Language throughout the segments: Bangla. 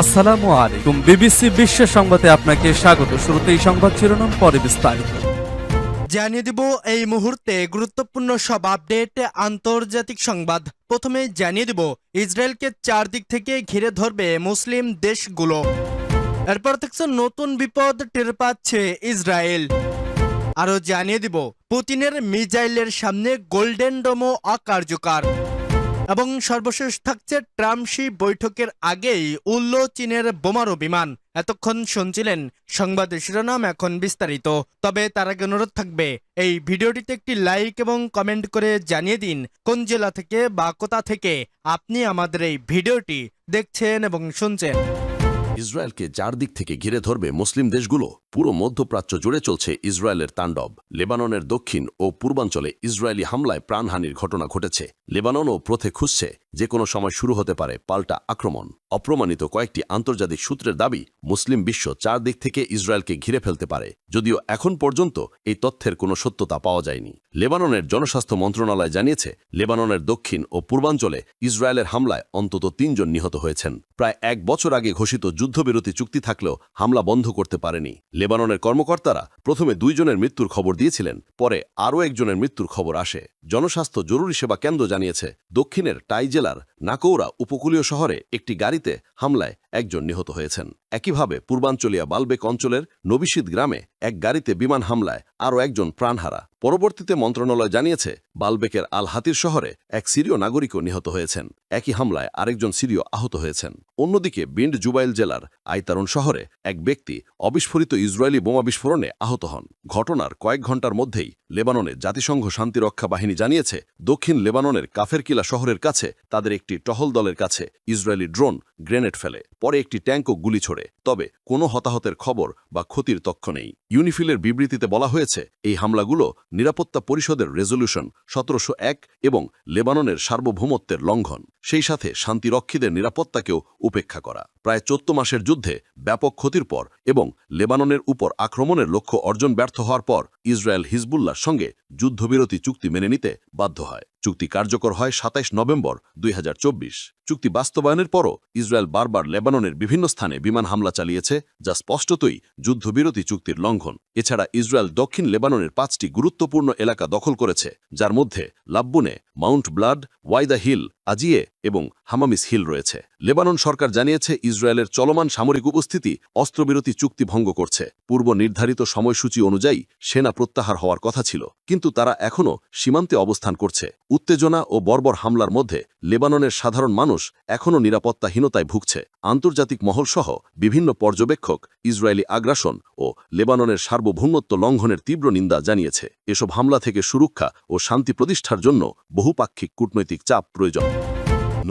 আসসালামু আলাইকুম। বিবিসি বিশ্ব সংবাদে আপনাকে স্বাগত। শুরুতেই সংবাদ শিরোনাম, পরে বিস্তারিত। জানিয়ে দিব, এই মুহূর্তে গুরুত্বপূর্ণ সব আপডেট, আন্তর্জাতিক সংবাদ। প্রথমে জানিয়ে দিব, ইসরায়েলকে চারদিক থেকে ঘিরে ধরবে মুসলিম দেশগুলো। এরপর থাকছে নতুন বিপদ টের পাচ্ছে ইসরায়েল। আরও জানিয়ে দিব, পুতিনের মিজাইলের সামনে গোল্ডেন ডোমো অকার্যকর। এবং সর্বশেষ থাকছে ট্রাম্পসি বৈঠকের আগেই উল্লো চীনের বোমারু বিমান। এতক্ষণ শুনছিলেন সংবাদের শিরোনাম এখন বিস্তারিত। তবে তার আগে অনুরোধ থাকবে, এই ভিডিওটিতে একটি লাইক এবং কমেন্ট করে জানিয়ে দিন কোন জেলা থেকে বা কোথা থেকে আপনি আমাদের এই ভিডিওটি দেখছেন এবং শুনছেন। ইসরায়েলকে চারদিক থেকে ঘিরে ধরবে মুসলিম দেশগুলো। পুরো মধ্যপ্রাচ্য জুড়ে চলছে ইসরায়েলের তাণ্ডব। লেবাননের দক্ষিণ ও পূর্বাঞ্চলে ইসরায়েলি হামলায় প্রাণহানির ঘটনা ঘটেছে। লেবাননও প্রথে খুঁজছে যে কোনো সময় শুরু হতে পারে পাল্টা আক্রমণ। অপ্রমাণিত কয়েকটি আন্তর্জাতিক সূত্রের দাবি, মুসলিম বিশ্ব চারদিক থেকে ইসরায়েলকে ঘিরে ফেলতে পারে। যদিও এখন পর্যন্ত এই তথ্যের কোনো সত্যতা পাওয়া যায়নি। লেবাননের জনস্বাস্থ্য মন্ত্রণালয় জানিয়েছে, লেবাননের দক্ষিণ ও পূর্বাঞ্চলে ইসরায়েলের হামলায় অন্তত তিনজন নিহত হয়েছেন। প্রায় এক বছর আগে ঘোষিত যুদ্ধবিরতি চুক্তি থাকলেও হামলা বন্ধ করতে পারেনি। লেবাননের কর্মকর্তারা প্রথমে দুইজনের মৃত্যুর খবর দিয়েছিলেন, পরে আরও একজনের মৃত্যুর খবর আসে। জনস্বাস্থ্য জরুরি সেবা কেন্দ্র জানিয়েছে, দক্ষিণের টাই জেলার নাকৌরা উপকূলীয় শহরে একটি গাড়িতে হামলায় একজন নিহত হয়েছেন। একইভাবে পূর্বাঞ্চলীয় বালবেক অঞ্চলের নবিশিদ গ্রামে এক গাড়িতে বিমান হামলায় আরও একজন প্রাণহারা। পরবর্তীতে মন্ত্রণালয় জানিয়েছে, বালবেকের আল হাতির শহরে এক সিরীয় নাগরিকও নিহত হয়েছেন। একই হামলায় আরেকজন সিরীয় আহত হয়েছেন। অন্যদিকে বিন্ড জুবাইল জেলার আইতারন শহরে এক ব্যক্তি অবিস্ফোরিত ইসরায়েলি বোমা বিস্ফোরণে আহত হন। ঘটনার কয়েক ঘণ্টার মধ্যেই লেবাননে জাতিসংঘ শান্তিরক্ষা বাহিনী জানিয়েছে, দক্ষিণ লেবাননের কাফেরকিলা শহরের কাছে তাদের একটি টহল দলের কাছে ইসরায়েলি ড্রোন গ্রেনেড ফেলে। পরে একটি ট্যাঙ্কও গুলি ছোড়ে। তবে কোনো হতাহতের খবর বা ক্ষতির তথ্য নেই। ইউনিফিলের বিবৃতিতে বলা হয়েছে, এই হামলাগুলো নিরাপত্তা পরিষদের রেজলিউশন সতেরোশো এক এবং লেবাননের সার্বভৌমত্বের লঙ্ঘন। সেই সাথে শান্তিরক্ষীদের নিরাপত্তাকেও উপেক্ষা করা। প্রায় চোদ্দ মাসের যুদ্ধে ব্যাপক ক্ষতির পর এবং লেবাননের উপর আক্রমণের লক্ষ্য অর্জন ব্যর্থ হওয়ার পর ইসরায়েল হিজবুল্লার সঙ্গে যুদ্ধবিরতি চুক্তি মেনে নিতে বাধ্য হয়। চুক্তি কার্যকর হয় সাতাইশ নভেম্বর দুই হাজার চব্বিশ। চুক্তি বাস্তবায়নের পরও ইসরায়েল বারবার লেবাননের বিভিন্ন স্থানে বিমান হামলা চালিয়েছে, যা স্পষ্টতই যুদ্ধবিরতি চুক্তির লঙ্ঘন। এছাড়া ইসরায়েল দক্ষিণ লেবাননের পাঁচটি গুরুত্বপূর্ণ এলাকা দখল করেছে, যার মধ্যে Labbouneh Mount Blat, Awaida Hill, আজিয়ে এবং হামামিস হিল রয়েছে। লেবানন সরকার জানিয়েছে, ইসরায়েলের চলমান সামরিক উপস্থিতি অস্ত্রবিরতি চুক্তি ভঙ্গ করছে। পূর্ব নির্ধারিত সময়সূচি অনুযায়ী সেনা প্রত্যাহার হওয়ার কথা ছিল, কিন্তু তারা এখনও সীমান্তে অবস্থান করছে। উত্তেজনা ও বর্বর হামলার মধ্যে লেবাননের সাধারণ মানুষ এখনও নিরাপত্তাহীনতায় ভুগছে। আন্তর্জাতিক মহলসহ বিভিন্ন পর্যবেক্ষক ইসরায়েলি আগ্রাসন ও লেবাননের সার্বভৌমত্ব লঙ্ঘনের তীব্র নিন্দা জানিয়েছে। এসব হামলা থেকে সুরক্ষা ও শান্তি প্রতিষ্ঠার জন্য বহুপাক্ষিক কূটনৈতিক চাপ প্রয়োজন।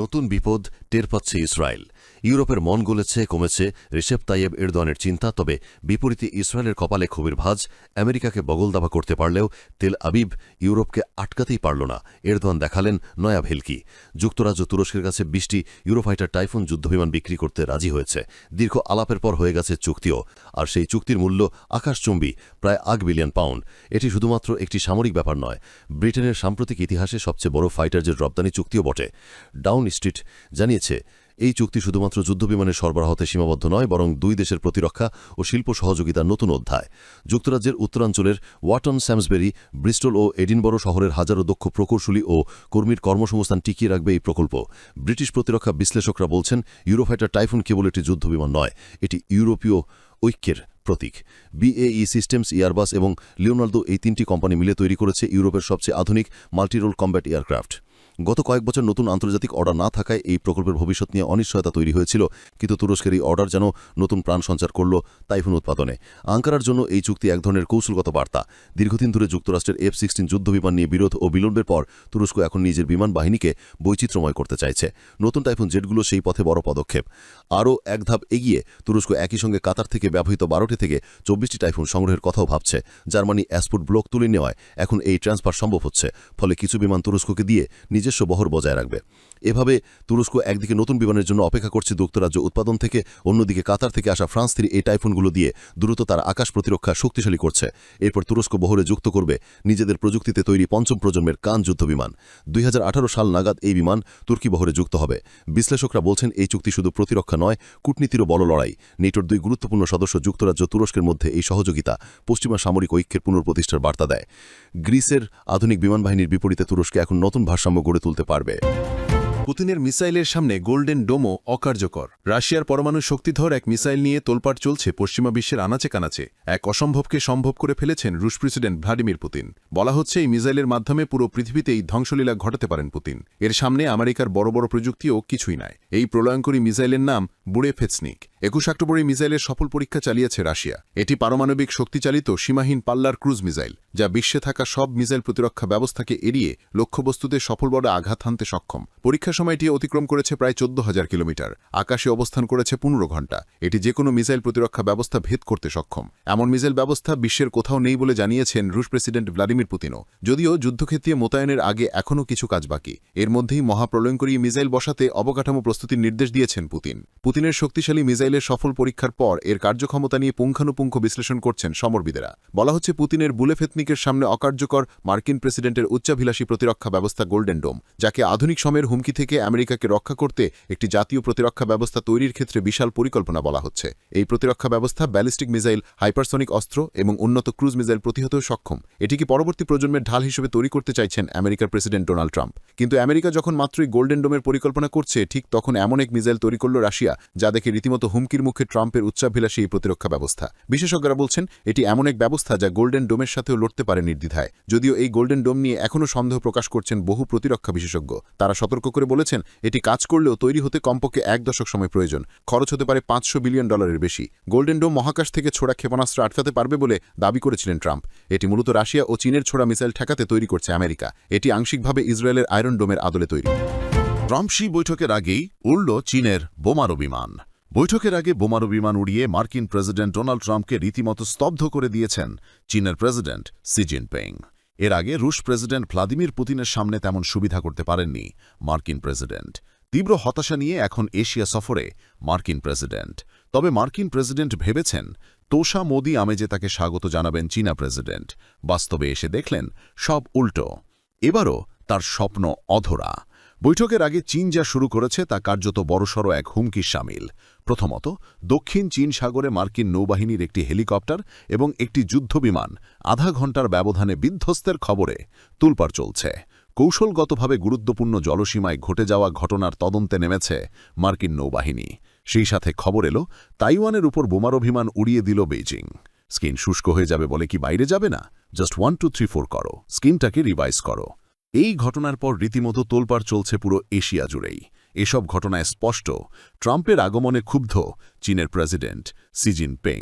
নতুন বিপদ টের পাচ্ছে ইসরায়েল। ইউরোপের মন গলেছে, কমেছে রিসেপ তাইয়েব এরদনের চিন্তা, তবে বিপরীতে ইসরায়েলের কপালে ক্ষোভের ভাজ, আমেরিকাকে বগলদাবা করতে পারলেও তেল আবিব ইউরোপকে আটকাতেই পারল না। এরদোয়ান দেখালেন নয়া ভেলকি। যুক্তরাজ্য তুরস্কের কাছে বিশটি ইউরোফাইটার টাইফুন যুদ্ধবিমান বিক্রি করতে রাজি হয়েছে। দীর্ঘ আলাপের পর হয়ে গেছে চুক্তিও, আর সেই চুক্তির মূল্য আকাশচুম্বী, প্রায় আগ বিলিয়ন পাউন্ড। এটি শুধুমাত্র একটি সামরিক ব্যাপার নয়, ব্রিটেনের সাম্প্রতিক ইতিহাসে সবচেয়ে বড় ফাইটারজেট রপ্তানি চুক্তিও বটে। ডাউন স্ট্রিট জানিয়েছে এই চুক্তি শুধুমাত্র যুদ্ধবিমানের সরবরাহতে সীমাবদ্ধ নয়, বরং দুই দেশের প্রতিরক্ষা ও শিল্প সহযোগিতার নতুন অধ্যায়। যুক্তরাজ্যের উত্তরাঞ্চলের ওয়াটন স্যামসবেরি, ব্রিস্টল ও এডিনবরো শহরের হাজারো দক্ষ প্রকৌশলী ও কর্মীর কর্মসংস্থান টিকিয়ে রাখবে এই প্রকল্প। ব্রিটিশ প্রতিরক্ষা বিশ্লেষকরা বলছেন, ইউরোফাইটার টাইফুন কেবল একটি যুদ্ধবিমান নয়, এটি ইউরোপীয় ঐক্যের প্রতীক। বিএই সিস্টেমস, ইয়ারবাস এবং লিওনার্দো এই তিনটি কোম্পানি মিলে তৈরি করেছে ইউরোপের সবচেয়ে আধুনিক মাল্টিরোল কম্ব্যাট এয়ারক্রাফট। গত কয়েক বছর নতুন আন্তর্জাতিক অর্ডার না থাকায় এই প্রকল্পের ভবিষ্যৎ নিয়ে অনিশ্চয়তা তৈরি হয়েছিল, কিন্তু তুরস্কের এই অর্ডার যেন নতুন প্রাণ সঞ্চার করল টাইফুন উৎপাদনে। আঙ্কারার জন্য এই চুক্তি এক ধরনের কৌশলগত বার্তা। দীর্ঘদিন ধরে যুক্তরাষ্ট্রের এফ সিক্সটিন যুদ্ধবিমান নিয়ে বিরোধ ও বিলম্বের পর তুরস্ক এখন নিজের বিমান বাহিনীকে বৈচিত্র্যময় করতে চাইছে। নতুন টাইফুন জেটগুলো সেই পথে বড় পদক্ষেপ। আরও এক ধাপ এগিয়ে তুরস্ক একই সঙ্গে কাতার থেকে ব্যবহৃত বারোটি থেকে চব্বিশটি টাইফুন সংগ্রহের কথাও ভাবছে। জার্মানি অ্যাসপুট ব্লক তুলে নেওয়ায় এখন এই ট্রান্সফার সম্ভব হচ্ছে, ফলে কিছু বিমান তুরস্ককে দিয়ে নিজস্ব বহর বজায় রাখবে। এভাবে তুরস্ক একদিকে নতুন বিমানের জন্য অপেক্ষা করছে যুক্তরাজ্য উৎপাদন থেকে, অন্যদিকে কাতার থেকে আসা ফ্রান্স থেকে এই টাইফুনগুলো দিয়ে দ্রুত তার আকাশ প্রতিরক্ষা শক্তিশালী করছে। এরপর তুরস্ক বহরে যুক্ত করবে নিজেদের প্রযুক্তিতে তৈরি পঞ্চম প্রজন্মের কান যুদ্ধ বিমান। দুই হাজার আঠারো সাল নাগাদ এই বিমান তুর্কি বহরে যুক্ত হবে। বিশ্লেষকরা বলছেন, এই চুক্তি শুধু প্রতিরক্ষা নয় কূটনীতিরও বড় লড়াই। নেটোর দুই গুরুত্বপূর্ণ সদস্য যুক্তরাজ্য তুরস্কের মধ্যে এই সহযোগিতা পশ্চিমা সামরিক ঐক্যের পুনঃপ্রতিষ্ঠার বার্তা দেয়। গ্রিসের আধুনিক বিমান বাহিনীর বিপরীতে তুরস্কে এখন নতুন ভারসাম্য গড়ে তুলতে পারবে। পুতিনের মিসাইলের সামনে গোল্ডেন ডোমও অকার্যকর। রাশিয়ার পরমাণু শক্তিধর এক মিসাইল নিয়ে তোলপাড় চলছে পশ্চিমা বিশ্বের আনাচে কানাচে। এক অসম্ভবকে সম্ভব করে ফেলেছেন রুশ প্রেসিডেন্ট ভ্লাদিমির পুতিন। বলা হচ্ছে, এই মিসাইলের মাধ্যমে পুরো পৃথিবীতেই ধ্বংসলীলা ঘটাতে পারেন পুতিন। এর সামনে আমেরিকার বড় বড় প্রযুক্তিও কিছুই নাই। এই প্রলয়ঙ্করী মিসাইলের নাম বুড়ে ফেৎসনিক। একুশ অক্টোবর মিসাইলের সফল পরীক্ষা চালিয়েছে রাশিয়া। এটি পারমাণবিক শক্তিচালিত সীমাহীন পাল্লার ক্রুজ মিসাইল, যা বিশ্বে থাকা সব মিসাইল প্রতিরক্ষা ব্যবস্থাকে এড়িয়ে লক্ষ্যবস্তুতে সফলভাবে আঘাত হানতে সক্ষম। পরীক্ষা সময়টি অতিক্রম করেছে প্রায় চোদ্দ হাজার কিলোমিটার। আকাশে অবস্থান করেছে পনেরো ঘণ্টা এটি যে কোনো মিসাইল প্রতিরক্ষা ব্যবস্থা ভেদ করতে সক্ষম। এমন মিসাইল ব্যবস্থা বিশ্বের কোথাও নেই বলে জানিয়েছেন রুশ প্রেসিডেন্ট ভ্লাদিমির পুতিনও। যদিও যুদ্ধক্ষেত্রে মোতায়েনের আগে এখনও কিছু কাজ বাকি। এর মধ্যেই মহাপ্রলয়ঙ্করী মিসাইল বসাতে অবকাঠামো প্রস্তুতির নির্দেশ দিয়েছেন পুতিন। পুতিনের শক্তিশালী মিসাইলের সফল পরীক্ষার পর এর কার্যক্ষমতা নিয়ে পুঙ্খানুপুঙ্খ বিশ্লেষণ করছেন সমরবিদেরা। বলা হচ্ছে, পুতিনের বুলেফেতনিকের সামনে অকার্যকর মার্কিন প্রেসিডেন্টের উচ্চাভিলাষী প্রতিরক্ষা ব্যবস্থা গোল্ডেন ডোম, যাকে আধুনিক সময়ের হুমকি থেকে আমেরিকাকে রক্ষা করতে একটি জাতীয় প্রতিরক্ষা ব্যবস্থা তৈরির ক্ষেত্রে বিশাল পরিকল্পনা বলা হচ্ছে। এই প্রতিরক্ষা ব্যবস্থা ব্যালিস্টিক মিসাইল, হাইপারসনিক অস্ত্র এবং উন্নত ক্রুজ মিসাইল প্রতিহতেও সক্ষম। এটিকে পরবর্তী প্রজন্মের ঢাল হিসেবে তৈরি করতে চাইছেন আমেরিকার প্রেসিডেন্ট ডোনাল্ড ট্রাম্প। কিন্তু আমেরিকা যখন মাত্রই গোল্ডেন ডোমের পরিকল্পনা করছে, ঠিক তখন এমন এক মিসাইল তৈরি করল রাশিয়া, যা দেখে রীতিমতো হুমকির মুখে ট্রাম্পের উচ্চাভিলাষী এই প্রতিরক্ষা ব্যবস্থা। বিশেষজ্ঞরা বলছেন, এটি এমন এক ব্যবস্থা যা গোল্ডেন ডোমের সাথেও লড়তে পারে নির্দ্বিধায়। যদিও এই গোল্ডেন ডোম নিয়ে এখনও সন্দেহ প্রকাশ করছেন বহু প্রতিরক্ষা বিশেষজ্ঞ। তারা সতর্ক করে বলেছেন, এটি কাজ করলেও তৈরি হতে কমপক্ষে এক দশক সময় প্রয়োজন। খরচ হতে পারে পাঁচশো বিলিয়ন ডলারের বেশি। গোল্ডেন ডোম মহাকাশ থেকে ছোড়া ক্ষেপণাস্ত্র আটকাতে পারবে বলে দাবি করেছিলেন ট্রাম্প। এটি মূলত রাশিয়া ও চীনের ছোড়া মিসাইল ঠেকাতে তৈরি করছে আমেরিকা। এটি আংশিকভাবে ইসরায়েলের আয়রন ডোমের আদলে তৈরি। ট্রাম্পসি বৈঠকের আগেই উড়ল চীনের বোমারো বিমান বৈঠকের আগে বোমারো বিমান উড়িয়ে মার্কিন প্রেসিডেন্ট ডোনাল্ড ট্রাম্পকে রীতিমতো স্তব্ধ করে দিয়েছেন চীনের প্রেসিডেন্ট সি জিনপিং। এর আগে রুশ প্রেসিডেন্ট ভ্লাদিমির পুতিনের সামনে তেমন সুবিধা করতে পারেননি মার্কিন প্রেসিডেন্ট। তীব্র হতাশা নিয়ে এখন এশিয়া সফরে মার্কিন প্রেসিডেন্ট। তবে মার্কিন প্রেসিডেন্ট ভেবেছেন, তোষা মোদি আমেজে তাকে স্বাগত জানাবেন চীনা প্রেসিডেন্ট। বাস্তবে এসে দেখলেন সব উল্টো। এবারও তার স্বপ্ন অধরা। বৈঠকের আগে চীন যা শুরু করেছে তা কার্যত বড়সড় এক হুমকির সামিল। প্রথমত, দক্ষিণ চীন সাগরে মার্কিন নৌবাহিনীর একটি হেলিকপ্টার এবং একটি যুদ্ধবিমান আধা ঘণ্টার ব্যবধানে বিধ্বস্তের খবরে তুলপার চলছে। কৌশলগতভাবে গুরুত্বপূর্ণ জলসীমায় ঘটে যাওয়া ঘটনার তদন্তে নেমেছে মার্কিন নৌবাহিনী। সেই সাথে খবর এলো, তাইওয়ানের উপর বোমারভিমান উড়িয়ে দিল বেইজিং। স্কিন শুষ্ক হয়ে যাবে বলে কি বাইরে যাবে না? Just one two three four করো। স্কিনটাকে রিভাইজ করো। এই ঘটনার পর রীতিমতো তোলপাড় চলছে পুরো এশিয়া জুড়েই। এসব ঘটনায় স্পষ্ট, ট্রাম্পের আগমনে ক্ষুব্ধ চীনের প্রেসিডেন্ট সি জিনপিং।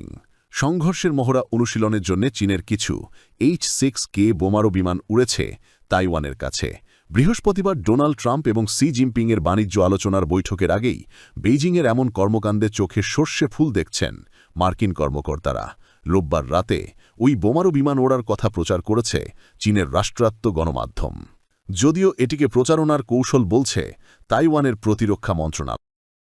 সংঘর্ষের মহড়া অনুশীলনের জন্য চীনের কিছু এইচ সিক্স কে বোমারো বিমান উড়েছে তাইওয়ানের কাছে। বৃহস্পতিবার ডোনাল্ড ট্রাম্প এবং সি জিনপিংয়ের বাণিজ্য আলোচনার বৈঠকের আগেই বেইজিংয়ের এমন কর্মকাণ্ডে চোখে সর্ষে ফুল দেখছেন মার্কিন কর্মকর্তারা। রোববার রাতে ওই বোমারো বিমান ওড়ার কথা প্রচার করেছে চীনের রাষ্ট্রায়ত্ত গণমাধ্যম। যদিও এটিকে প্রচারণার কৌশল বলছে তাইওয়ানের প্রতিরক্ষা মন্ত্রণালয়।